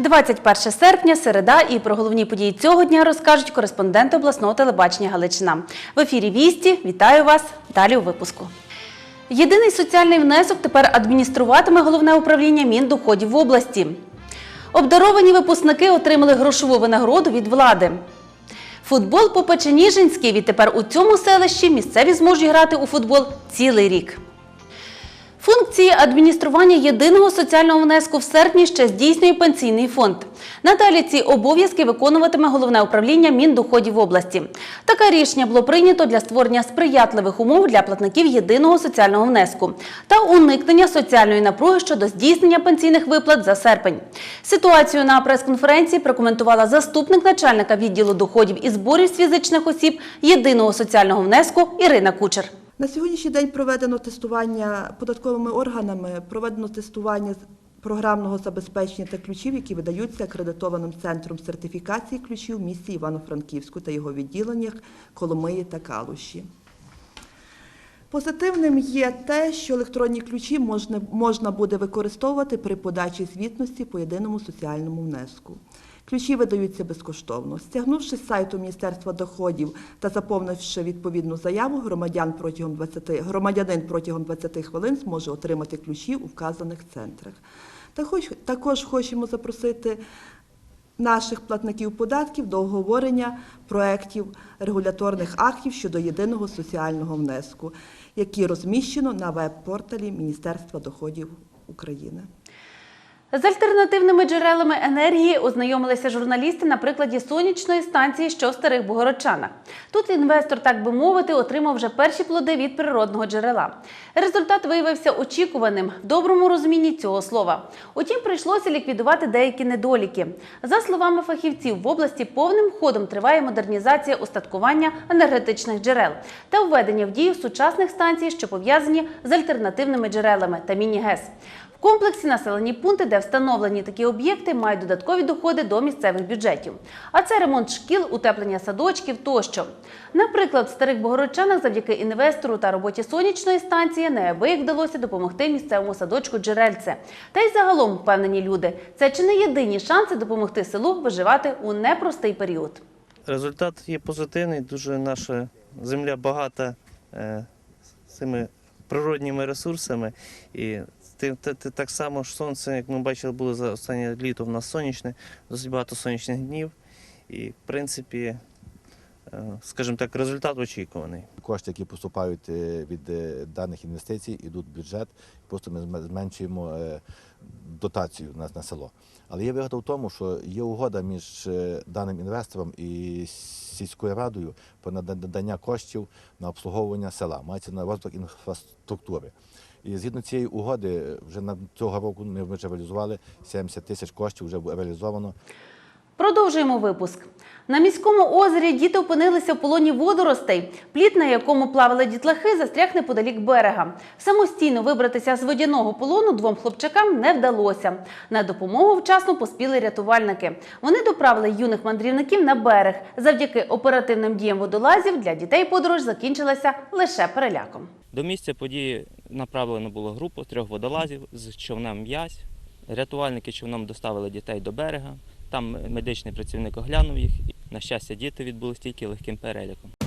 21 серпня, середа і про головні події цього дня розкажуть кореспонденти обласного телебачення Галичина. В ефірі Вісті. Вітаю вас. Далі у випуску. Єдиний соціальний внесок тепер адмініструватиме головне управління Міндоходів в області. Обдаровані випускники отримали грошову винагороду від влади. Футбол по Печеніжинській. Відтепер у цьому селищі місцеві зможуть грати у футбол цілий рік. Функції адміністрування єдиного соціального внеску в серпні ще здійснює пенсійний фонд. Надалі ці обов'язки виконуватиме головне управління Міндоходів області. Таке рішення було прийнято для створення сприятливих умов для платників єдиного соціального внеску та уникнення соціальної напруги щодо здійснення пенсійних виплат за серпень. Ситуацію на прес-конференції прокоментувала заступник начальника відділу доходів і зборів з фізичних осіб єдиного соціального внеску Ірина Кучер. На сьогоднішній день проведено тестування податковими органами, проведено тестування програмного забезпечення та ключів, які видаються акредитованим центром сертифікації ключів в місті Івано-Франківську та його відділеннях Коломиї та Калуші. Позитивним є те, що електронні ключі можна буде використовувати при подачі звітності по єдиному соціальному внеску. Ключі видаються безкоштовно. Стягнувши з сайту Міністерства доходів та заповнивши відповідну заяву, громадян протягом 20, громадянин протягом 20 хвилин зможе отримати ключі у вказаних центрах. Також, хочемо запросити наших платників податків до оговорення проєктів регуляторних актів щодо єдиного соціального внеску, які розміщено на веб-порталі Міністерства доходів України. З альтернативними джерелами енергії ознайомилися журналісти на прикладі сонячної станції, що в старих Богородчанах. Тут інвестор, так би мовити, отримав вже перші плоди від природного джерела. Результат виявився очікуваним в доброму розумінні цього слова. Утім, прийшлося ліквідувати деякі недоліки. За словами фахівців, в області повним ходом триває модернізація устаткування енергетичних джерел та введення в дію сучасних станцій, що пов'язані з альтернативними джерелами та міні-ГЕС. Комплексі населені пункти, де встановлені такі об'єкти, мають додаткові доходи до місцевих бюджетів. А це ремонт шкіл, утеплення садочків тощо. Наприклад, в старих Богородчанах завдяки інвестору та роботі сонячної станції неабияк вдалося допомогти місцевому садочку Джерельце. Та й загалом впевнені люди, це чи не єдині шанси допомогти селу виживати у непростий період. Результат є позитивний. Дуже наша земля багата е, цими природніми ресурсами. І ти, так само ж сонце, як ми бачили, було за останнє літо в нас сонячне, досить багато сонячних днів. І в принципі, е, скажімо так, результат очікуваний. Кошти, які поступають е, від е, даних інвестицій, йдуть в бюджет. Просто ми зменшуємо дотацію на, на село. Але є вигода в тому, що є угода між даним інвестором і сільською радою про надання коштів на обслуговування села. Мається на розвиток інфраструктури. І згідно цієї угоди, вже на цього року ми вже реалізували 70 тисяч коштів, вже реалізовано. Продовжуємо випуск. На міському озері діти опинилися в полоні водоростей. Плід, на якому плавали дітлахи, застряг неподалік берега. Самостійно вибратися з водяного полону двом хлопчакам не вдалося. На допомогу вчасно поспіли рятувальники. Вони доправили юних мандрівників на берег. Завдяки оперативним діям водолазів для дітей подорож закінчилася лише переляком. До місця події направлено було групу трьох водолазів з човном м'язь. Рятувальники човном доставили дітей до берега. Там медичний працівник оглянув їх. На щастя, діти відбулись тільки легким переляком.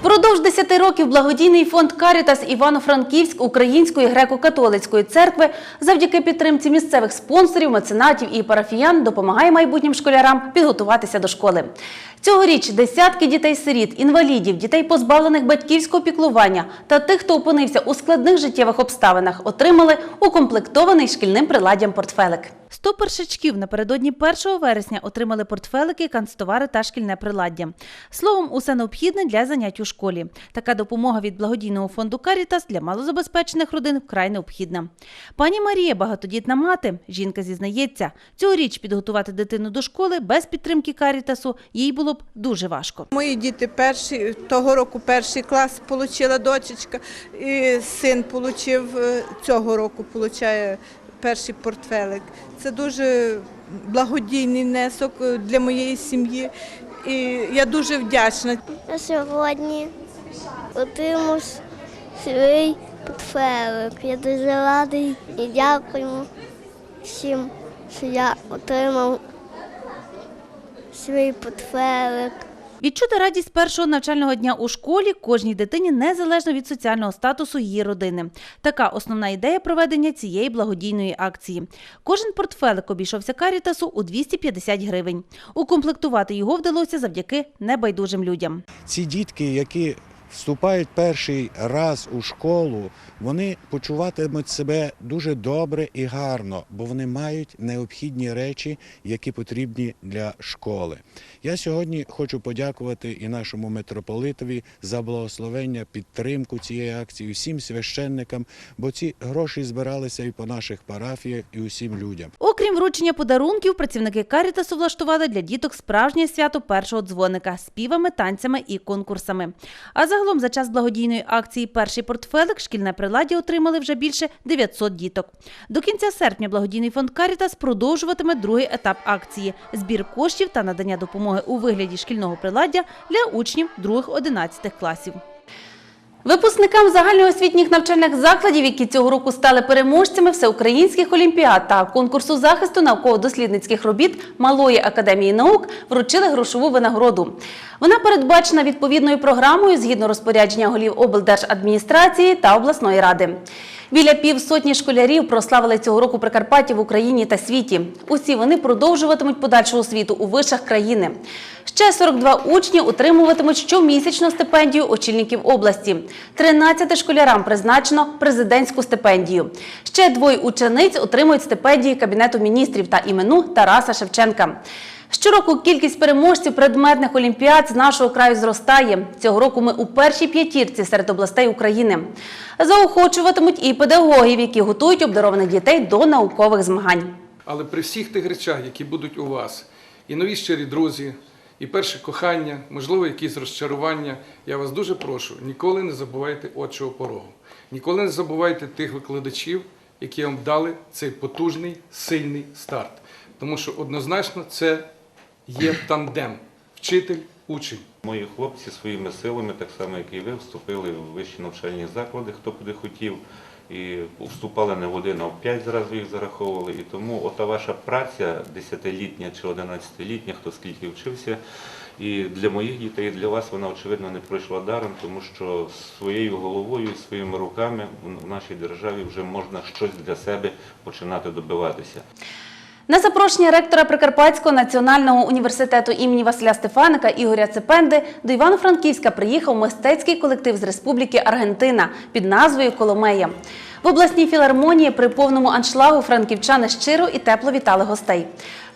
Впродовж 10 років благодійний фонд Карітас Івано-Франківськ Української греко-католицької церкви завдяки підтримці місцевих спонсорів, меценатів і парафіян допомагає майбутнім школярам підготуватися до школи. Цьогоріч десятки дітей-сиріт, інвалідів, дітей позбавлених батьківського піклування та тих, хто опинився у складних життєвих обставинах, отримали укомплектований шкільним приладдям портфелик. 100 першачків напередодні 1 вересня отримали портфелики, канцтовари та шкільне приладдя. Словом, усе необхідне для занять у школі. Така допомога від благодійного фонду Карітас для малозабезпечених родин вкрай необхідна. Пані Марія, багатодітна мати, жінка зізнається, цьогоріч підготувати дитину до школи без підтримки Карітасу їй було б дуже важко. Мої діти перші того року перший клас отримала дочечка, і син отримав цього року получає перший портфелик. Це дуже благодійний внесок е, для моєї сім'ї. І я дуже вдячна. Я сьогодні отримав свій портфелик. Я дуже радий і дякую всім, що я отримав свій портфелик. Відчути радість першого навчального дня у школі кожній дитині незалежно від соціального статусу її родини. Така основна ідея проведення цієї благодійної акції. Кожен портфелик обійшовся Карітасу у 250 гривень. Укомплектувати його вдалося завдяки небайдужим людям. ці дітки, які вступають перший раз у школу, вони почуватимуть себе дуже добре і гарно, бо вони мають необхідні речі, які потрібні для школи. Я сьогодні хочу подякувати і нашому митрополитові за благословення, підтримку цієї акції, всім священникам, бо ці гроші збиралися і по наших парафіях, і усім людям. Окрім вручення подарунків, працівники Карітасу влаштували для діток справжнє свято першого дзвоника співами, танцями і конкурсами. А загалом за час благодійної акції Перший портфелик шкільне приладдя отримали вже більше 900 діток. До кінця серпня благодійний фонд Карітас продовжуватиме другий етап акції збір коштів та надання допомоги у вигляді шкільного приладдя для учнів 2-11 класів. Випускникам загальноосвітніх навчальних закладів, які цього року стали переможцями всеукраїнських олімпіад та конкурсу захисту науково-дослідницьких робіт Малої академії наук, вручили грошову винагороду. Вона передбачена відповідною програмою згідно розпорядження голів облдержадміністрації та обласної ради. Біля півсотні школярів прославили цього року Прикарпаття в Україні та світі. Усі вони продовжуватимуть подальшу освіту у вишах країни. Ще 42 учні отримуватимуть щомісячну стипендію очільників області. 13 школярам призначено президентську стипендію. Ще двоє учениць отримують стипендії Кабінету міністрів та імену Тараса Шевченка. Щороку кількість переможців предметних олімпіад з нашого краю зростає. Цього року ми у першій п'ятірці серед областей України. Заохочуватимуть і педагогів, які готують обдарованих дітей до наукових змагань. Але при всіх тих речах, які будуть у вас, і нові щирі друзі, і перше кохання, можливо, якісь розчарування, я вас дуже прошу, ніколи не забувайте отчого порогу. Ніколи не забувайте тих викладачів, які вам дали цей потужний, сильний старт. Тому що однозначно це є тандем вчитель, учень. Мої хлопці своїми силами, так само як і ви, вступили в вищі навчальні заклади, хто куди хотів, і вступали не в один, а в п'ять зразу їх зараховували. І тому ота ваша праця, десятилітня чи одинадцятилітня, хто скільки вчився, і для моїх дітей, і для вас вона очевидно не пройшла даром, тому що своєю головою, своїми руками в нашій державі вже можна щось для себе починати добиватися. На запрошення ректора Прикарпатського національного університету імені Василя Стефаника Ігоря Цепенди до Івано-Франківська приїхав мистецький колектив з Республіки Аргентина під назвою Коломея. В обласній філармонії при повному аншлагу франківчани щиро і тепло вітали гостей.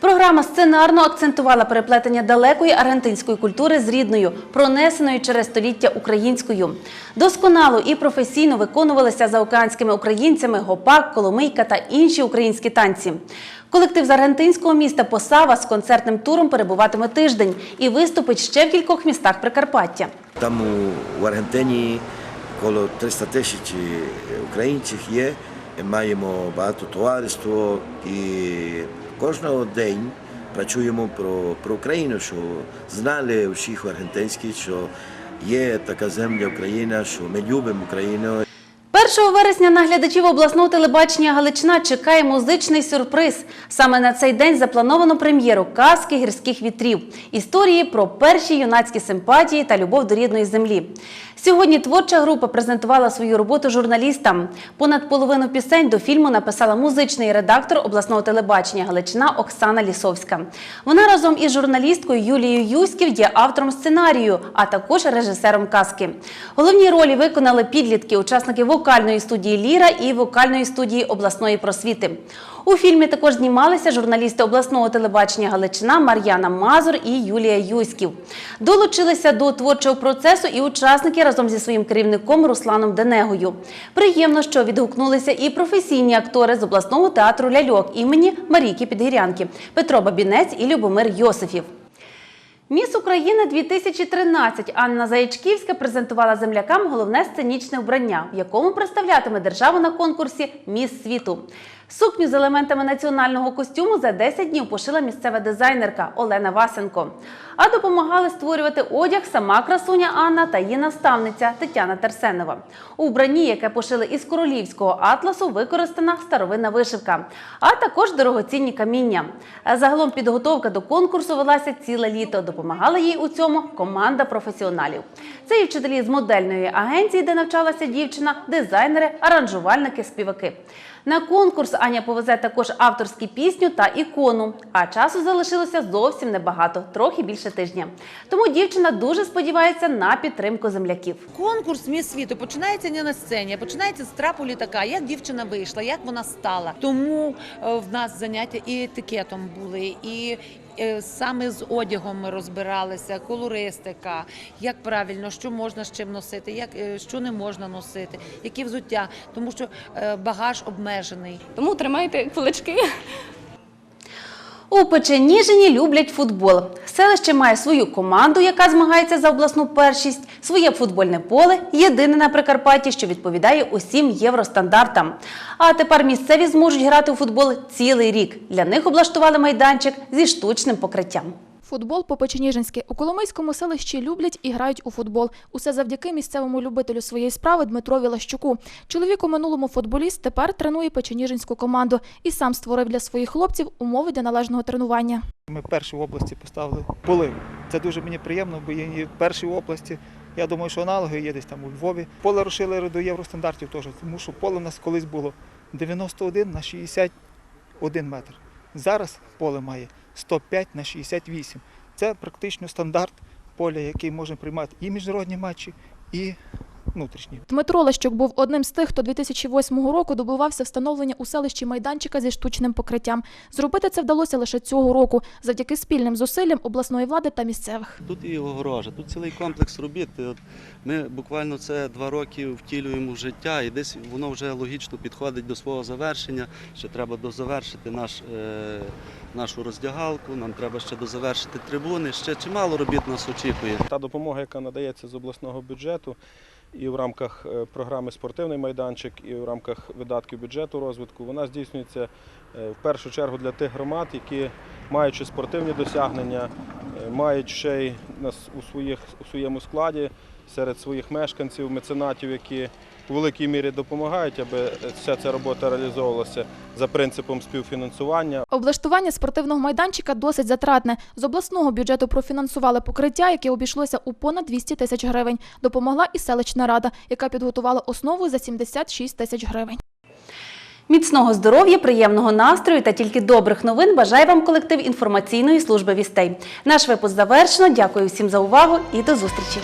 Програма сценарно акцентувала переплетення далекої аргентинської культури з рідною, пронесеною через століття українською. Досконало і професійно виконувалися заокеанськими українцями гопак, коломийка та інші українські танці. Колектив з аргентинського міста Посава з концертним туром перебуватиме тиждень і виступить ще в кількох містах Прикарпаття. Там у, Аргентині коло 300 тисяч українців є, маємо багато товариство і кожного день працюємо про, про Україну, що знали всіх аргентинських, що є така земля Україна, що ми любимо Україну 1 вересня на глядачів обласного телебачення Галичина чекає музичний сюрприз. Саме на цей день заплановано прем'єру казки гірських вітрів, історії про перші юнацькі симпатії та любов до рідної землі. Сьогодні творча група презентувала свою роботу журналістам. Понад половину пісень до фільму написала музичний редактор обласного телебачення Галичина Оксана Лісовська. Вона разом із журналісткою Юлією Юськів є автором сценарію, а також режисером казки. Головні ролі виконали підлітки, учасники вокальної студії Ліра і вокальної студії обласної просвіти. У фільмі також знімалися журналісти обласного телебачення Галичина Мар'яна Мазур і Юлія Юськів. Долучилися до творчого процесу і учасники разом зі своїм керівником Русланом Денегою. Приємно, що відгукнулися і професійні актори з обласного театру Ляльок імені Марійки Підгірянки Петро Бабінець і Любомир Йосифів. Міс України 2013 Анна Заячківська презентувала землякам головне сценічне вбрання, в якому представлятиме державу на конкурсі Міс світу. Сукню з елементами національного костюму за 10 днів пошила місцева дизайнерка Олена Васенко. А допомагали створювати одяг сама красуня Анна та її наставниця Тетяна Терсенова. У вбранні, яке пошили із королівського атласу, використана старовинна вишивка, а також дорогоцінні каміння. Загалом підготовка до конкурсу велася ціле літо. Допомагала їй у цьому команда професіоналів. Це і вчителі з модельної агенції, де навчалася дівчина, дизайнери, аранжувальники, співаки. На конкурс Аня повезе також авторські пісню та ікону. А часу залишилося зовсім небагато, трохи більше тижня. Тому дівчина дуже сподівається на підтримку земляків. Конкурс «Міс світу починається не на сцені, а починається з трапу літака. Як дівчина вийшла, як вона стала. Тому е, в нас заняття і етикетом були, і саме з одягом ми розбиралися, колористика, як правильно, що можна з чим носити, як е, що не можна носити, які взуття, тому що е, багаж обмежений. Тому тримайте кулачки. У Печеніжині люблять футбол. Селище має свою команду, яка змагається за обласну першість, своє футбольне поле, єдине на Прикарпатті, що відповідає усім євростандартам. А тепер місцеві зможуть грати у футбол цілий рік. Для них облаштували майданчик зі штучним покриттям. Футбол по-печеніжинськи. У Коломийському селищі люблять і грають у футбол. Усе завдяки місцевому любителю своєї справи Дмитрові Лащуку. Чоловік у минулому футболіст тепер тренує печеніжинську команду і сам створив для своїх хлопців умови для належного тренування. Ми перші в області поставили полив. Це дуже мені приємно, бо є перші в області. Я думаю, що аналоги є десь там у Львові. Поле розшили до євростандартів теж, тому що поле в нас колись було 91 на 61 метр. Зараз поле має 105 на 68. Це практично стандарт поля, який можна приймати і міжнародні матчі, і внутрішні. Дмитро Лащук був одним з тих, хто 2008 року добивався встановлення у селищі майданчика зі штучним покриттям. Зробити це вдалося лише цього року, завдяки спільним зусиллям обласної влади та місцевих. Тут і огорожа, тут цілий комплекс робіт. Ми буквально це два роки втілюємо в життя, і десь воно вже логічно підходить до свого завершення. Ще треба дозавершити наш, е, нашу роздягалку, нам треба ще дозавершити трибуни. Ще чимало робіт нас очікує. Та допомога, яка надається з обласного бюджету, і в рамках е, програми Спортивний майданчик, і в рамках видатків бюджету розвитку, вона здійснюється е, в першу чергу для тих громад, які маючи спортивні досягнення, е, мають ще й у, своїх, своєму складі серед своїх мешканців, меценатів, які у великій мірі допомагають, аби вся ця робота реалізовувалася за принципом співфінансування. Облаштування спортивного майданчика досить затратне. З обласного бюджету профінансували покриття, яке обійшлося у понад 200 тисяч гривень. Допомогла і селищна рада, яка підготувала основу за 76 тисяч гривень. Міцного здоров'я, приємного настрою та тільки добрих новин бажає вам колектив інформаційної служби вістей. Наш випуск завершено. Дякую всім за увагу і до зустрічі.